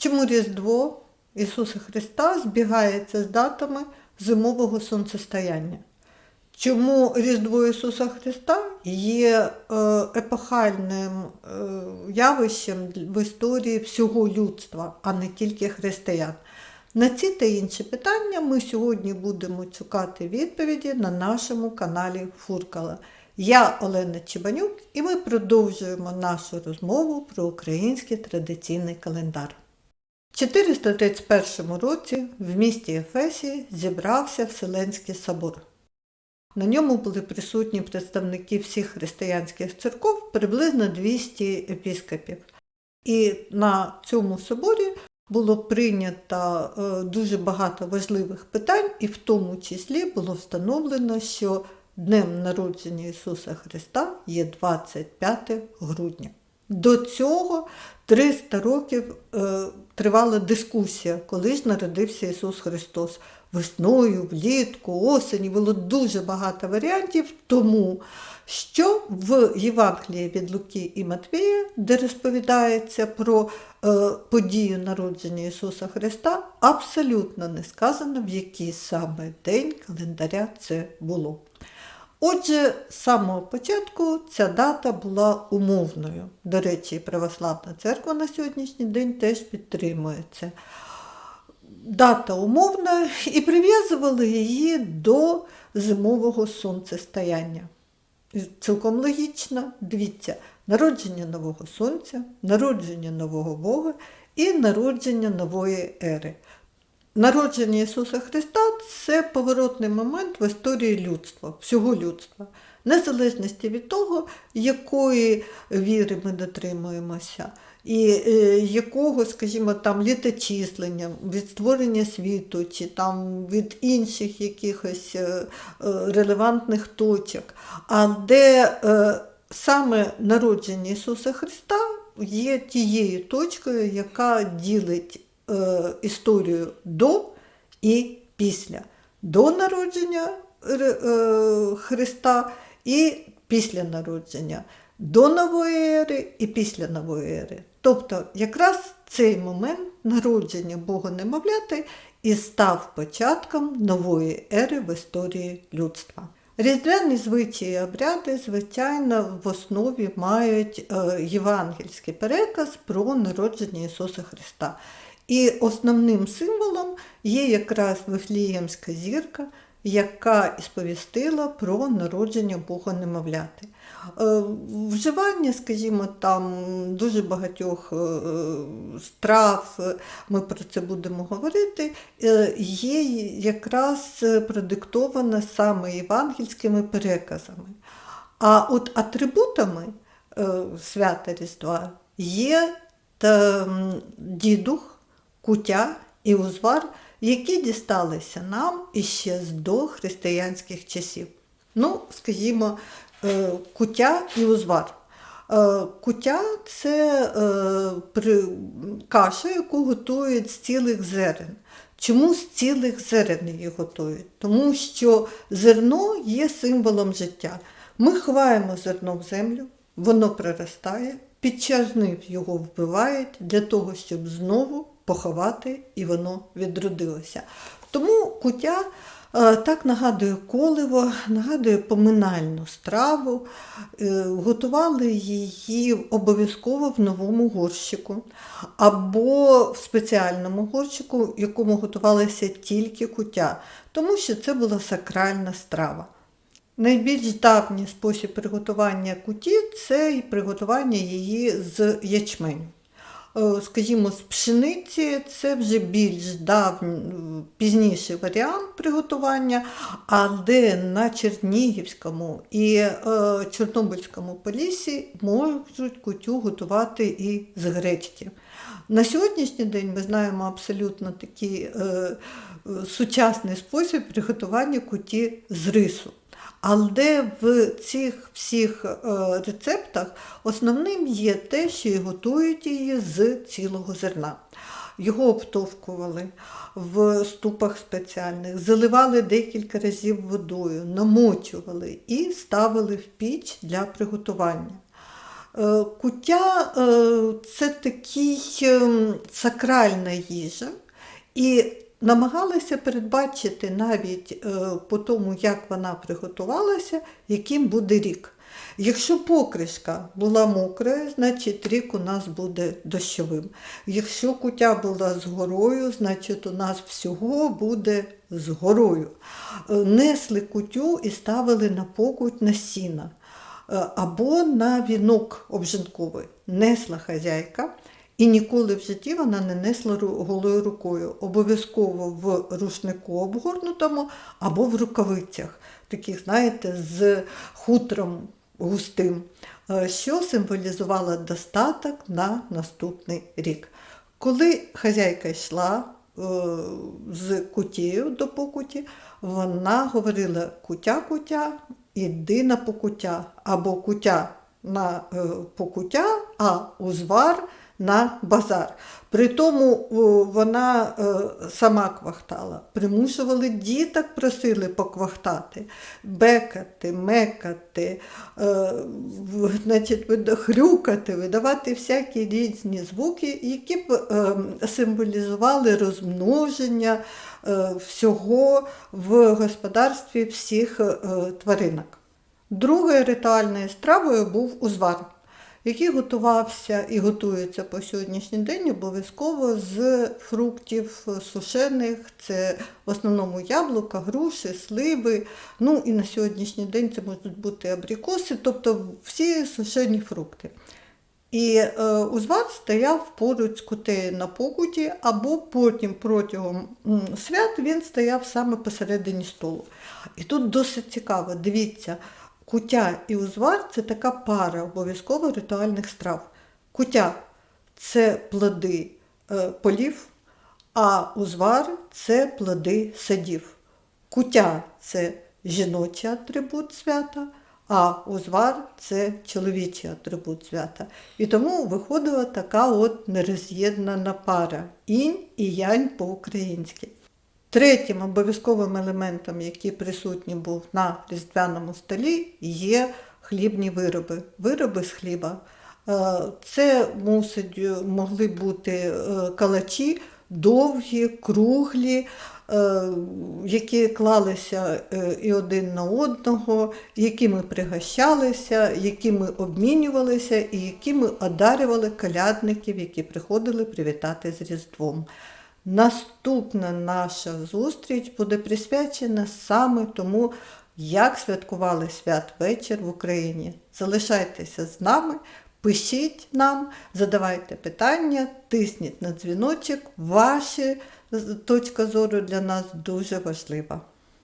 Чому Різдво Ісуса Христа збігається з датами зимового сонцестояння? Чому Різдво Ісуса Христа є е, епохальним е, явищем в історії всього людства, а не тільки християн? На ці та інші питання ми сьогодні будемо шукати відповіді на нашому каналі Фуркала. Я Олена Чебанюк, і ми продовжуємо нашу розмову про український традиційний календар. В 431 році в місті Ефесі зібрався Вселенський собор. На ньому були присутні представники всіх християнських церков, приблизно 200 епіскопів. І на цьому соборі було прийнято е, дуже багато важливих питань, і в тому числі було встановлено, що днем народження Ісуса Христа є 25 грудня. До цього 300 років е, тривала дискусія, коли ж народився Ісус Христос. Весною, влітку, осені було дуже багато варіантів, тому що в Євангелії від Луки і Матвія, де розповідається про е, подію народження Ісуса Христа, абсолютно не сказано, в який саме день календаря це було. Отже, з самого початку ця дата була умовною. До речі, Православна церква на сьогоднішній день теж підтримує це. Дата умовна і прив'язували її до зимового сонцестояння. Цілком логічно, дивіться, народження нового сонця, народження нового Бога і народження нової ери. Народження Ісуса Христа це поворотний момент в історії людства, всього людства, незалежності від того, якої віри ми дотримуємося, і е, якого, скажімо, там літочислення, від створення світу, чи там від інших якихось е, е, релевантних точок, а де саме народження Ісуса Христа є тією точкою, яка ділить історію до і після. До народження е, Христа і після народження, до нової ери і після нової ери. Тобто, якраз цей момент народження Бога немовляти і став початком нової ери в історії людства. Різдвяні звичаї обряди, звичайно, в основі мають е, євангельський переказ про народження Ісуса Христа. І основним символом є якраз Вифліємська зірка, яка сповістила про народження Бога немовляти. Е, Вживання, скажімо, там дуже багатьох е, страв, е, ми про це будемо говорити, є якраз продиктоване саме євангельськими переказами. А от атрибутами свята Різдва є дідух, кутя і узвар, які дісталися нам іще з дохристиянських часів. Ну, скажімо, е, кутя і узвар. Е, Кутя це е, каша, яку готують з цілих зерен. Чому з цілих зерен її готують? Тому що зерно є символом життя. Ми ховаємо зерно в землю, воно проростає, під час жнив його вбивають для того, щоб знову поховати і воно відродилося. Тому кутя е, так нагадує коливо, нагадує поминальну страву. Е, Готували її обов'язково в новому горщику або в спеціальному горщику, в якому готувалася тільки кутя, тому що це була сакральна страва. Найбільш давній спосіб приготування куті це і приготування її з ячменю. Е, Скажімо, з пшениці це вже більш давній, пізніший варіант приготування, а де на Чернігівському і е, Чорнобильському полісі можуть кутю готувати і з гречки. На сьогоднішній день ми знаємо абсолютно такий е, е, сучасний спосіб приготування куті з рису. Але в цих всіх е, рецептах основним є те, що готують її з цілого зерна. Його обтовкували в ступах спеціальних, заливали декілька разів водою, намочували і ставили в піч для приготування. Е, Куття е, це такий ем, сакральна їжа, і намагалися передбачити навіть е, по тому, як вона приготувалася, яким буде рік. Якщо покришка була мокрая, значить рік у нас буде дощовим. Якщо куття була з горою, значить у нас всього буде з горою. Е, Несли кутю і ставили на покуть на сіна е, або на вінок обжинковий. Несла хазяйка. І ніколи в житті вона не несла голою рукою. Обов'язково в рушнику обгорнутому або в рукавицях, таких, знаєте, з хутром густим, е, що символізувало достаток на наступний рік. Коли хазяйка йшла е, з кутєю до покуті, вона говорила кутя-кутя, іди на покуття, або кутя на е, покуття, а узвар на базар. При тому вона е, сама квахтала. Примушували діток, просили поквахтати, бекати, мекати, е, значить, хрюкати, видавати всякі різні звуки, які б е, символізували розмноження е, всього в господарстві всіх е, тваринок. Другою ритуальною стравою був узвар, який готувався і готується по сьогоднішній день обов'язково з фруктів сушених. Це в основному яблука, груші, сливи. Ну і на сьогоднішній день це можуть бути абрикоси, тобто всі сушені фрукти. І е, узвар стояв поруч з кутею на покуті, або потім протягом свят він стояв саме посередині столу. І тут досить цікаво, дивіться, кутя і узвар це така пара обов'язково ритуальних страв. Кутя це плоди е, полів, а узвар це плоди садів. Кутя це жіночий атрибут свята, а узвар це чоловічий атрибут свята. І тому виходила така от нероз'єднана пара інь і янь по-українськи. Третім обов'язковим елементом, який присутній був на різдвяному столі, є хлібні вироби, вироби з хліба. Е, Це мусить, е, могли бути е, калачі довгі, круглі, які клалися і один на одного, якими пригощалися, якими обмінювалися і якими одарювали колядників, які приходили привітати з Різдвом. Наступна наша зустріч буде присвячена саме тому, як святкували святвечір в Україні. Залишайтеся з нами, пишіть нам, задавайте питання, тисніть на дзвіночок. Ваша точка зору для нас дуже важлива.